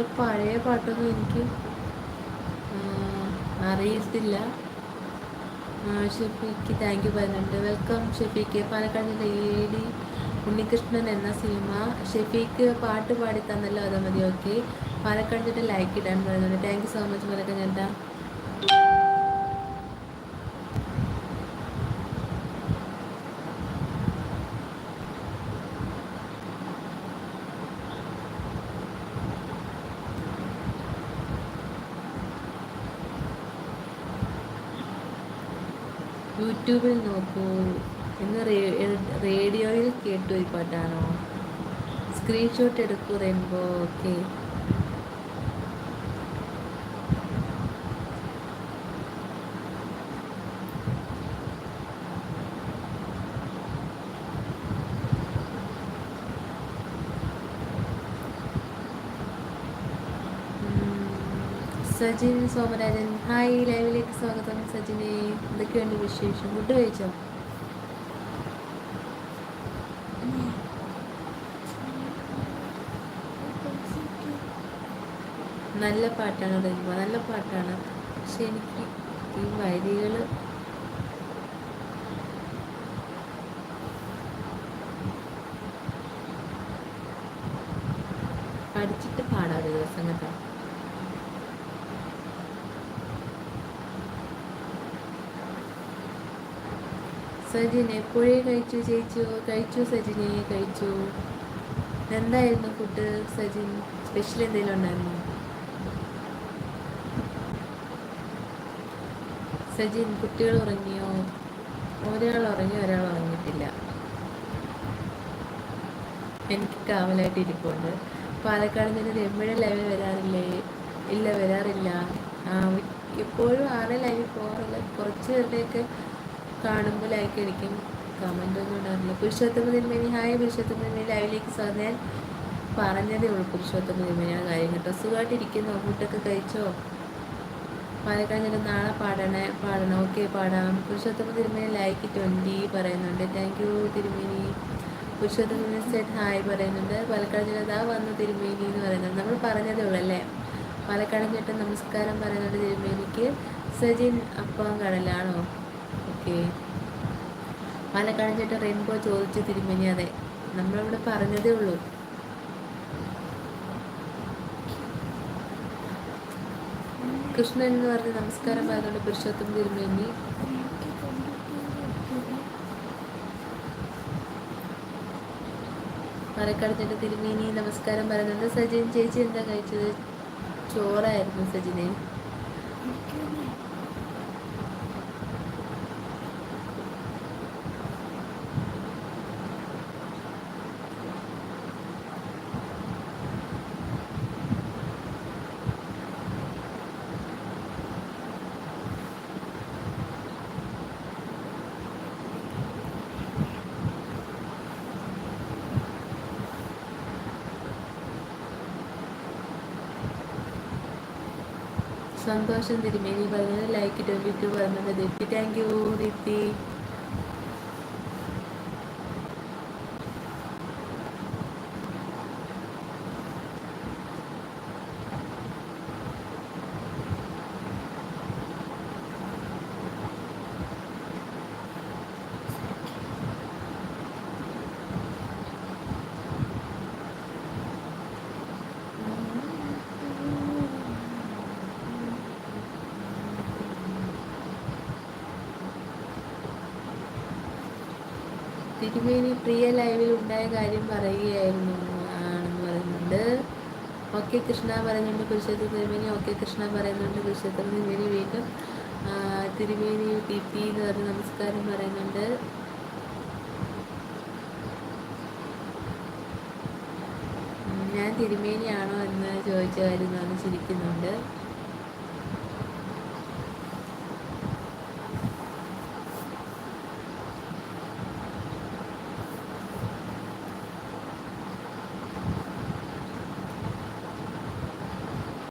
അത്ര പഴയ പാട്ടൊന്നും എനിക്ക് അറിയത്തില്ല. ഷെഫിക്ക് താങ്ക് യു പറയുന്നുണ്ട് വെൽക്കം ഷെഫിക്ക്. പാലക്കാട് ലേഡി ഉണ്ണികൃഷ്ണൻ എന്ന സിനിമ ഷെഫിക്ക് പാട്ട് പാടി തന്നല്ലോ അത് മതി ഓക്കെ പാലക്കാട് ലൈക്ക് ഇടാൻ പറയുന്നുണ്ട് thank you so much Palakkad ചേട്ടാ. യൂട്യൂബിൽ നോക്കൂ ഇന്ന് റേഡിയോയിൽ കേട്ടു ഒരു പാട്ടാണോ? സ്ക്രീൻഷോട്ട് എടുക്കൂ rainbow okay. Sajin Somarajan. Hi ലൈവിലേക്ക് സ്വാഗതം സജിനെ. എന്തൊക്കെയുണ്ട് വിശേഷം? ഫുഡ് കഴിച്ചോ? നല്ല പാട്ടാണ് പറയുമ്പോൾ നല്ല പാട്ടാണ്. പക്ഷെ എനിക്ക് ഈ വരികൾ പഠിച്ചിട്ട് പാടാം ദിവസം കേട്ടോ. സജിൻ എപ്പോഴേ കഴിച്ചു ചേച്ചു കഴിച്ചു സജിനെ കഴിച്ചു. എന്തായിരുന്നു ഫുഡ് സജിൻ? സ്പെഷ്യൽ എന്തെങ്കിലും ഉണ്ടായിരുന്നു? സജിൻ കുട്ടികൾ ഉറങ്ങിയോ? ഒരാൾ ഉറങ്ങി ഒരാൾ ഉറങ്ങിയിട്ടില്ല. എനിക്ക് കാവലായിട്ട് ഇരിപ്പുണ്ട്. പാലക്കാട് നിന്ന് രമ്യയുടെ ലൈവ് വരാറില്ലേ? ഇല്ല വരാറില്ല. എപ്പോഴും ആരെ ലൈവ് പോകാറില്ല കുറച്ച് പേരുടെയൊക്കെ കാണുമ്പോൾ ലൈക്ക് അടിക്കും കമന്റ് ഒന്നും ഉണ്ടാവില്ല പുരുഷോത്തമ തിരുമേനി ഹായ് പുരുഷോത്തമ തിരുമേനി ലൈവിലേക്ക് സാർ ഞാൻ പറഞ്ഞതേ ഉള്ളൂ പുരുഷോത്തമ തിരുമേനി ആ കാര്യം കേട്ടോ. സുഖമായിട്ടിരിക്കുന്നു? ഫുഡൊക്കെ കഴിച്ചോ? പാലക്കാട് ഞാൻ നാളെ പാടണേ പാടണം. ഓക്കെ പാടാം. പുരുഷോത്തമ തിരുമേനി ലൈക്ക് ട്വന്റി പറയുന്നുണ്ട്. താങ്ക് യു തിരുമേനി. പുരുഷോത്തമ സെറ്റ് ഹായ് പറയുന്നുണ്ട്. പാലക്കാട് ജില്ല വന്നു തിരുമേനി എന്ന് പറയുന്നത് നമ്മൾ പറഞ്ഞതേ ഉള്ളൂ അല്ലേ? പാലക്കാട് ചേട്ടൻ നമസ്കാരം പറയുന്നുണ്ട് തിരുമേനിക്ക്. സജിൻ അപ്പം കടലാണോ? ഓക്കെ പാലക്കാട് ചേട്ടൻ റെയിൻബോ ചോദിച്ചു തിരുമേനി അതെ. നമ്മളിവിടെ പറഞ്ഞതേ ഉള്ളൂ. കൃഷ്ണൻ എന്ന് പറഞ്ഞ് നമസ്കാരം പറഞ്ഞുകൊണ്ട് പുരുഷോത്തം തിരുമേനി. പാലക്കാട് തിരുമേനി നമസ്കാരം പറയുന്നുണ്ട് സജിൻ ചേച്ചി എന്താ കഴിച്ചത്? ചോറായിരുന്നു സജിനെ. സന്തോഷം തിരുമേനി. പറഞ്ഞത് ലൈക്ക് ടു പറഞ്ഞത് ദീപ്തി താങ്ക് യു ദീപ്തി തിരുമേനി പ്രിയ ലൈവിൽ ഉണ്ടായ കാര്യം പറയുകയായിരുന്നു ആണെന്ന് പറയുന്നുണ്ട്. ഓക്കെ കൃഷ്ണ പറയുന്നുണ്ട് പുരുഷത്തിൽ തിരുമേനി ഓക്കെ കൃഷ്ണ പറയുന്നുണ്ട് പുരുഷത്തിൽ തിരുമേനി വീണ്ടും തിരുമേനി പി പി എന്ന് പറഞ്ഞ് നമസ്കാരം പറയുന്നുണ്ട്. ഞാൻ തിരുമേനിയാണോ എന്ന് ചോദിച്ച കാര്യം ചിരിക്കുന്നുണ്ട്.